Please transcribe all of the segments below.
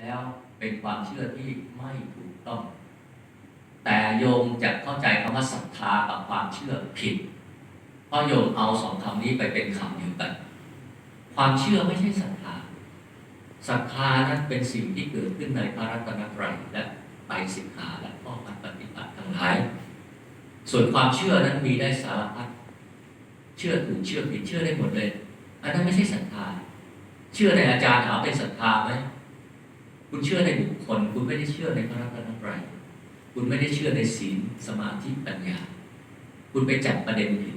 แล้วเป็นความเชื่อที่ไม่ถูกต้อง แต่โยมจะเข้าใจคำว่าศรัทธากับความเชื่อผิด เพราะโยมเอาสองคำนี้ไปเป็นคำเดียวกัน ความเชื่อไม่ใช่ศรัทธาศรัทธานั้นเป็นสิ่งที่เกิดขึ้นในพระรัตนตรัยและไปสิกขาและข้อปฏิบัติทั้งหลาย ส่วนความเชื่อนั้นมีได้สารพัดเชื่อถูกเชื่อผิดเชื่อได้หมดเลย อันนั้นไม่ใช่ศรัทธา เชื่อในอาจารย์ถามเป็นศรัทธาไหม คุณเชื่อในบุคคล คุณไม่ได้เชื่อในพระรัตนตรัยคุณไม่ได้เชื่อในศีลสมาธิปัญญา คุณไปจับประเด็นผิด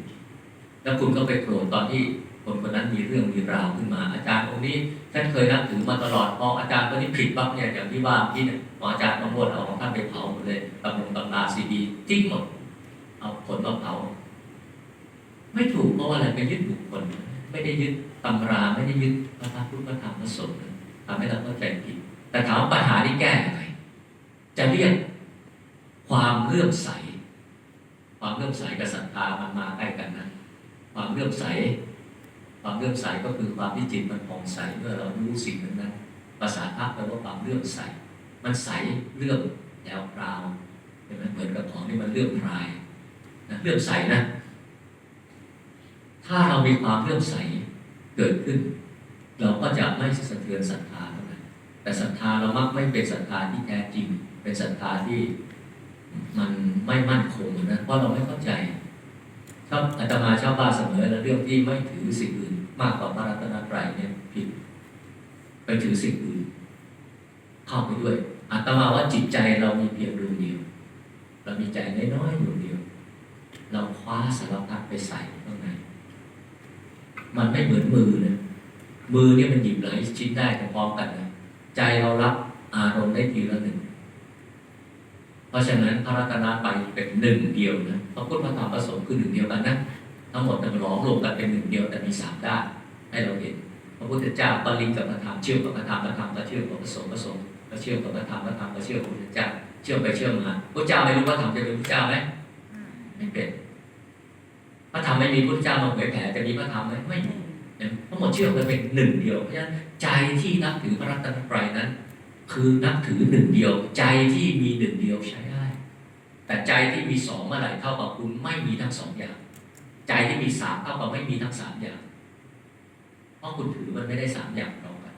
แล้วคุณก็ไปโกรธตอนที่คนคนนั้นมีเรื่องมีราวขึ้นมา อาจารย์องค์นี้ท่านเคยนับถือมาตลอดพออาจารย์คนนี้ผิดปั๊บเนี่ยอย่างที่ว่าที่เนี่ยพออาจารย์มาโมดเอาของท่านไปเผาหมดเลยตำลงตำราซีดีทิ้งหมดเอาผลมาเผาไม่ถูกเพราะว่าอะไรไปยึดบุคคลไม่ได้ยึดตำราไม่ได้ยึดพระพุทธพระธรรมพระสงฆ์ทำให้เราเข้าใจผิด แต่ถามปัญหาที่แก้ยังไงจะเรียกความเลื่อมใส ความเลื่อมใสกับศรัทธามันมาใกล้กันนะความเลื่อมใส ความเลื่อมใสก็คือความที่จิตมันผ่องใสเมื่อเรารู้สิ่งนั้นนั้นภาษาพระแปลว่าความเลื่อมใส มันใสเลื่อมแล้วพราวเห็นไหมเหมือนกับของที่มันเลื่อมพรายนะเลื่อมใสนะ ถ้าเรามีความเลื่อมใสเกิดขึ้น เราก็จะไม่สะเทือนศรัทธาเท่านั้น แต่ศรัทธาเรามักไม่เป็นศรัทธาที่แท้จริง เป็นศรัทธาที่มันไม่มั่นคงนะเพราะเราไม่เข้าใจชอบอาตมาชอบว่าเสมอนะเรื่องที่ไม่ถือสิ่งอื่น มากกว่าพระรัตนตรัยเนี่ยผิดไปถือสิ่งอื่น เข้าไปด้วยอาตมาว่าจิตใจเรามีเพียงดวงเดียวเรามีใจน้อยๆดวงเดียว เราคว้าสารพัดไปใส่ข้างในมันไม่เหมือนมือนะมือเนี่ยมันหยิบหลายชิ้นได้พร้อมกันนะ ใจเรารับอารมณ์ได้ทีละหนึ่ง เพราะฉะนั้นพระรัตนตรัยเป็นหนึ่งเดียวนะพระพุทธพระธรรมพระสงฆ์คือหนึ่งเดียวกันนะทั้งหมดมันหลอมรวมกันเป็นหนึ่งเดียวแต่มีสามด้านให้เราเห็น พระพุทธเจ้าก็ลิงกับพระธรรมเชื่อมกับพระธรรมพระธรรมก็เชื่อมกับพระสงฆ์พระสงฆ์ก็เชื่อมกับพระธรรมพระธรรมก็เชื่อมกับพระพุทธเจ้าเชื่อมไปเชื่อมมาพระเจ้าไม่รู้ว่าธรรมจะเป็นพระเจ้าไหมไม่เป็นพระธรรมไม่มีพระเจ้ามาเผยแผ่จะมีพระธรรมไหมไม่มี ทั้งหมดเชื่อมกันเป็นหนึ่งเดียว เพราะฉะนั้นใจที่นับถือพระรัตนตรัยนั้น คือนับถือหนึ่งเดียว ใจที่มีหนึ่งเดียวใช้ได้ แต่ใจที่มีสองเมื่อไหร่เท่ากับคุณไม่มีทั้งสองอย่าง ใจที่มีสามเท่ากับไม่มีทั้งสามอย่าง เพราะคุณถือมันไม่ได้สามอย่างตรงกัน